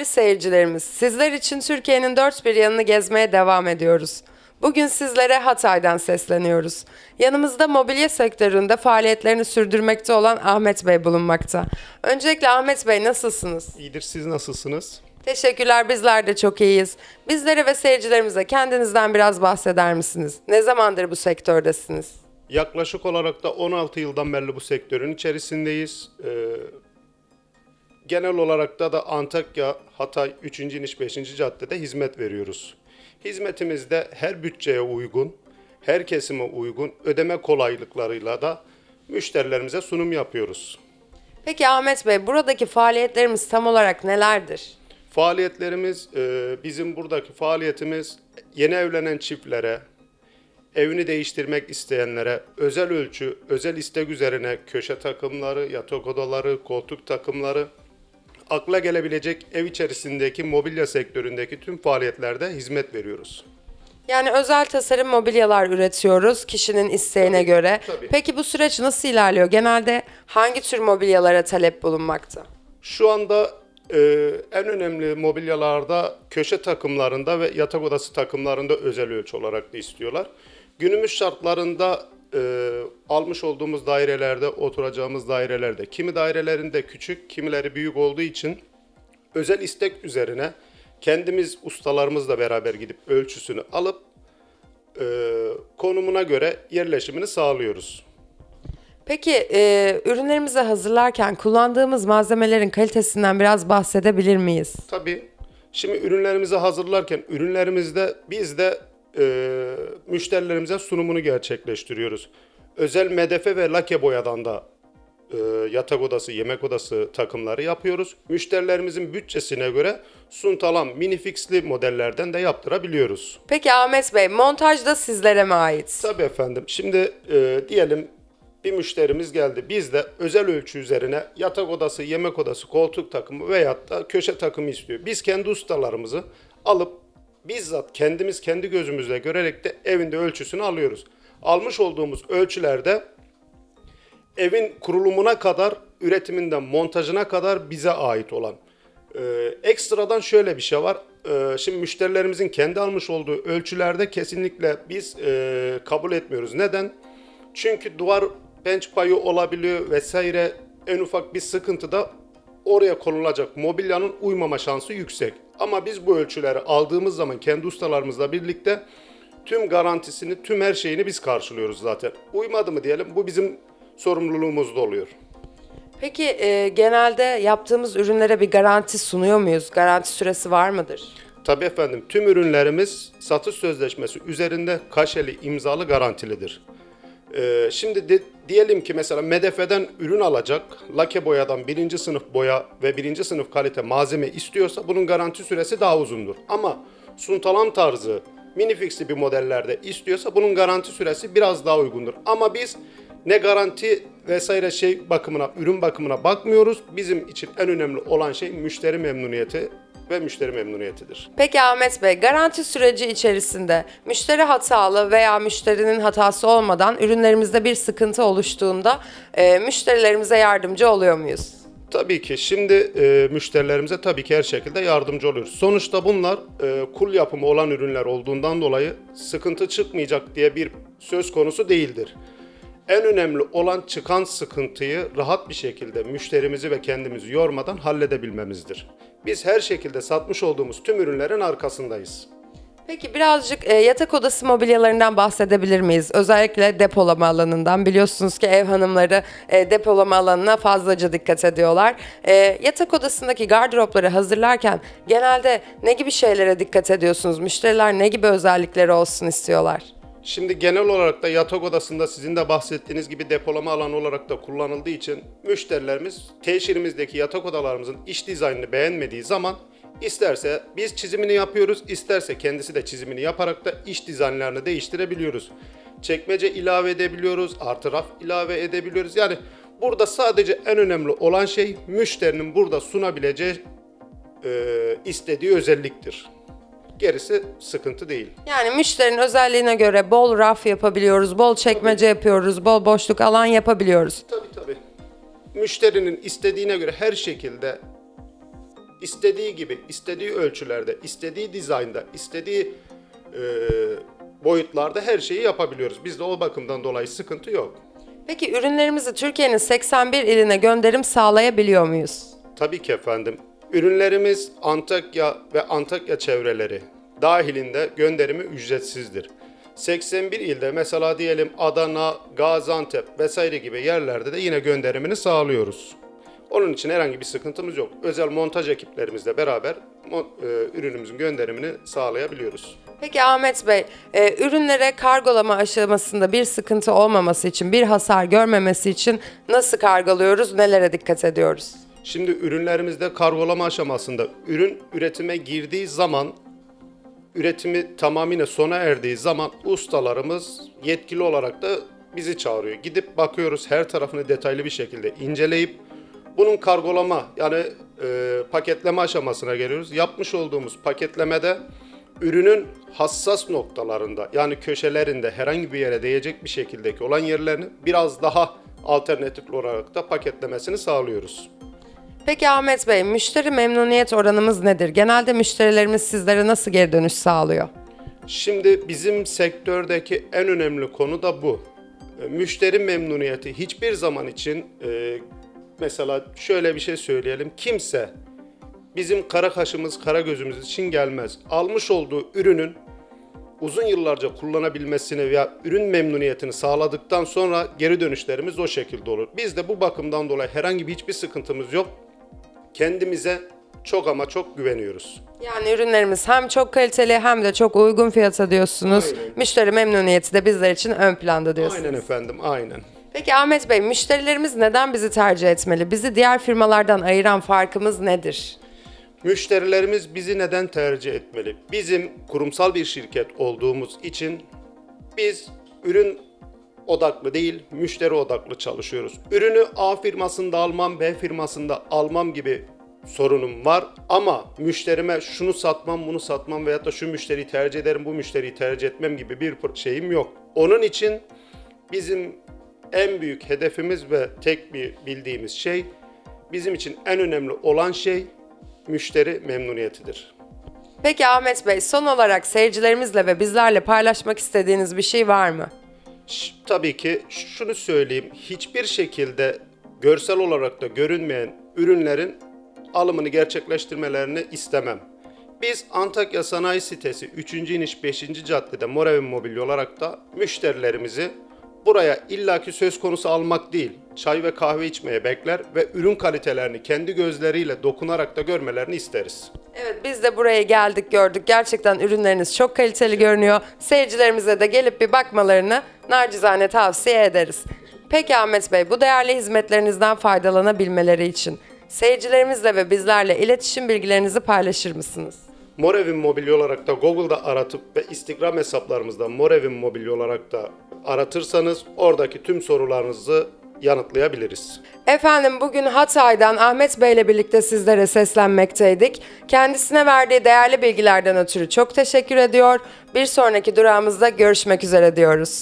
Değerli seyircilerimiz, sizler için Türkiye'nin dört bir yanını gezmeye devam ediyoruz. Bugün sizlere Hatay'dan sesleniyoruz. Yanımızda mobilya sektöründe faaliyetlerini sürdürmekte olan Ahmet Bey bulunmakta. Öncelikle Ahmet Bey nasılsınız? İyidir siz nasılsınız? Teşekkürler bizler de çok iyiyiz. Bizlere ve seyircilerimize kendinizden biraz bahseder misiniz? Ne zamandır bu sektördesiniz? Yaklaşık olarak da 16 yıldan beri bu sektörün içerisindeyiz. Ee, genel olarak da da Antakya, Hatay 3. iniş 5. caddede hizmet veriyoruz. Hizmetimizde her bütçeye uygun, her kesime uygun ödeme kolaylıklarıyla da müşterilerimize sunum yapıyoruz. Peki Ahmet Bey buradaki faaliyetlerimiz tam olarak nelerdir? Faaliyetlerimiz, e, bizim buradaki faaliyetimiz yeni evlenen çiftlere, evini değiştirmek isteyenlere özel ölçü, özel istek üzerine köşe takımları, yatak odaları, koltuk takımları, akla gelebilecek ev içerisindeki mobilya sektöründeki tüm faaliyetlerde hizmet veriyoruz. Yani özel tasarım mobilyalar üretiyoruz kişinin isteğine Tabii, göre. tabii. Peki bu süreç nasıl ilerliyor? Genelde hangi tür mobilyalara talep bulunmakta? Şu anda e, en önemli mobilyalarda köşe takımlarında ve yatak odası takımlarında özel ölçü olarak da istiyorlar. Günümüz şartlarında e, almış olduğumuz dairelerde, oturacağımız dairelerde, kimi dairelerinde küçük, kimileri büyük olduğu için özel istek üzerine kendimiz ustalarımızla beraber gidip ölçüsünü alıp e, konumuna göre yerleşimini sağlıyoruz. Peki e, ürünlerimizi hazırlarken kullandığımız malzemelerin kalitesinden biraz bahsedebilir miyiz? Tabii. Şimdi ürünlerimizi hazırlarken ürünlerimizde biz de e, müşterilerimize sunumunu gerçekleştiriyoruz. Özel medefe ve lake boyadan da e, yatak odası, yemek odası takımları yapıyoruz. Müşterilerimizin bütçesine göre suntalan minifixli modellerden de yaptırabiliyoruz. Peki Ahmet Bey montaj da sizlere mi ait? Tabii efendim. Şimdi e, diyelim bir müşterimiz geldi. Biz de özel ölçü üzerine yatak odası, yemek odası, koltuk takımı veyahut da köşe takımı istiyor. Biz kendi ustalarımızı alıp bizzat kendimiz kendi gözümüzle görerek de evinde ölçüsünü alıyoruz. Almış olduğumuz ölçülerde evin kurulumuna kadar, üretiminden montajına kadar bize ait olan. Ee, ekstradan şöyle bir şey var. Ee, şimdi müşterilerimizin kendi almış olduğu ölçülerde kesinlikle biz e, kabul etmiyoruz. Neden? Çünkü duvar bench payı olabiliyor vesaire. En ufak bir sıkıntıda oraya konulacak mobilyanın uymama şansı yüksek. Ama biz bu ölçüleri aldığımız zaman kendi ustalarımızla birlikte tüm garantisini, tüm her şeyini biz karşılıyoruz zaten. Uymadı mı diyelim bu bizim sorumluluğumuzda oluyor. Peki e, genelde yaptığımız ürünlere bir garanti sunuyor muyuz? Garanti süresi var mıdır? Tabii efendim tüm ürünlerimiz satış sözleşmesi üzerinde kaşeli imzalı garantilidir. Ee, şimdi de- diyelim ki mesela Medefe'den ürün alacak, lake boyadan birinci sınıf boya ve birinci sınıf kalite malzeme istiyorsa bunun garanti süresi daha uzundur. Ama suntalam tarzı minifixli bir modellerde istiyorsa bunun garanti süresi biraz daha uygundur. Ama biz ne garanti vesaire şey bakımına, ürün bakımına bakmıyoruz. Bizim için en önemli olan şey müşteri memnuniyeti ve müşteri memnuniyetidir. Peki Ahmet Bey, garanti süreci içerisinde müşteri hatalı veya müşterinin hatası olmadan ürünlerimizde bir sıkıntı oluştuğunda e, müşterilerimize yardımcı oluyor muyuz? Tabii ki şimdi e, müşterilerimize tabii ki her şekilde yardımcı oluyoruz. Sonuçta bunlar e, kul yapımı olan ürünler olduğundan dolayı sıkıntı çıkmayacak diye bir söz konusu değildir. En önemli olan çıkan sıkıntıyı rahat bir şekilde müşterimizi ve kendimizi yormadan halledebilmemizdir. Biz her şekilde satmış olduğumuz tüm ürünlerin arkasındayız. Peki birazcık e, yatak odası mobilyalarından bahsedebilir miyiz? Özellikle depolama alanından. Biliyorsunuz ki ev hanımları e, depolama alanına fazlaca dikkat ediyorlar. E, yatak odasındaki gardıropları hazırlarken genelde ne gibi şeylere dikkat ediyorsunuz? Müşteriler ne gibi özellikleri olsun istiyorlar? Şimdi genel olarak da yatak odasında sizin de bahsettiğiniz gibi depolama alanı olarak da kullanıldığı için müşterilerimiz teşhirimizdeki yatak odalarımızın iç dizaynını beğenmediği zaman isterse biz çizimini yapıyoruz, isterse kendisi de çizimini yaparak da iç dizaynlarını değiştirebiliyoruz. Çekmece ilave edebiliyoruz, artı raf ilave edebiliyoruz. Yani burada sadece en önemli olan şey müşterinin burada sunabileceği e, istediği özelliktir. Gerisi sıkıntı değil. Yani müşterinin özelliğine göre bol raf yapabiliyoruz, bol çekmece yapıyoruz, bol boşluk alan yapabiliyoruz. Tabii tabii. Müşterinin istediğine göre her şekilde istediği gibi, istediği ölçülerde, istediği dizaynda, istediği e, boyutlarda her şeyi yapabiliyoruz. Bizde o bakımdan dolayı sıkıntı yok. Peki ürünlerimizi Türkiye'nin 81 iline gönderim sağlayabiliyor muyuz? Tabii ki efendim. Ürünlerimiz Antakya ve Antakya çevreleri dahilinde gönderimi ücretsizdir. 81 ilde mesela diyelim Adana, Gaziantep vesaire gibi yerlerde de yine gönderimini sağlıyoruz. Onun için herhangi bir sıkıntımız yok. Özel montaj ekiplerimizle beraber e, ürünümüzün gönderimini sağlayabiliyoruz. Peki Ahmet Bey, e, ürünlere kargolama aşamasında bir sıkıntı olmaması için, bir hasar görmemesi için nasıl kargoluyoruz, nelere dikkat ediyoruz? Şimdi ürünlerimizde kargolama aşamasında ürün üretime girdiği zaman üretimi tamamıyla sona erdiği zaman ustalarımız yetkili olarak da bizi çağırıyor. Gidip bakıyoruz her tarafını detaylı bir şekilde inceleyip bunun kargolama yani e, paketleme aşamasına geliyoruz. Yapmış olduğumuz paketlemede ürünün hassas noktalarında yani köşelerinde herhangi bir yere değecek bir şekildeki olan yerlerini biraz daha alternatif olarak da paketlemesini sağlıyoruz. Peki Ahmet Bey, müşteri memnuniyet oranımız nedir? Genelde müşterilerimiz sizlere nasıl geri dönüş sağlıyor? Şimdi bizim sektördeki en önemli konu da bu. E, Müşteri memnuniyeti hiçbir zaman için e, mesela şöyle bir şey söyleyelim. Kimse bizim kara kaşımız, kara gözümüz için gelmez. Almış olduğu ürünün uzun yıllarca kullanabilmesini veya ürün memnuniyetini sağladıktan sonra geri dönüşlerimiz o şekilde olur. Biz de bu bakımdan dolayı herhangi bir hiçbir sıkıntımız yok. Kendimize çok ama çok güveniyoruz. Yani ürünlerimiz hem çok kaliteli hem de çok uygun fiyata diyorsunuz. Aynen. Müşteri memnuniyeti de bizler için ön planda diyorsunuz. Aynen efendim, aynen. Peki Ahmet Bey, müşterilerimiz neden bizi tercih etmeli? Bizi diğer firmalardan ayıran farkımız nedir? Müşterilerimiz bizi neden tercih etmeli? Bizim kurumsal bir şirket olduğumuz için biz ürün odaklı değil, müşteri odaklı çalışıyoruz. Ürünü A firmasında almam, B firmasında almam gibi sorunum var ama müşterime şunu satmam, bunu satmam veyahut da şu müşteriyi tercih ederim, bu müşteriyi tercih etmem gibi bir şeyim yok. Onun için bizim en büyük hedefimiz ve tek bir bildiğimiz şey bizim için en önemli olan şey müşteri memnuniyetidir. Peki Ahmet Bey, son olarak seyircilerimizle ve bizlerle paylaşmak istediğiniz bir şey var mı? Tabii ki şunu söyleyeyim. Hiçbir şekilde görsel olarak da görünmeyen ürünlerin alımını gerçekleştirmelerini istemem. Biz Antakya Sanayi Sitesi 3. iniş 5. caddede Morevin Mobilya olarak da müşterilerimizi buraya illaki söz konusu almak değil, çay ve kahve içmeye bekler ve ürün kalitelerini kendi gözleriyle dokunarak da görmelerini isteriz. Evet biz de buraya geldik gördük. Gerçekten ürünleriniz çok kaliteli görünüyor. Seyircilerimize de gelip bir bakmalarını nacizane tavsiye ederiz. Peki Ahmet Bey bu değerli hizmetlerinizden faydalanabilmeleri için seyircilerimizle ve bizlerle iletişim bilgilerinizi paylaşır mısınız? Morevin Mobilya olarak da Google'da aratıp ve Instagram hesaplarımızda Morevin Mobilya olarak da aratırsanız oradaki tüm sorularınızı yanıtlayabiliriz. Efendim bugün Hatay'dan Ahmet Bey ile birlikte sizlere seslenmekteydik. Kendisine verdiği değerli bilgilerden ötürü çok teşekkür ediyor. Bir sonraki durağımızda görüşmek üzere diyoruz.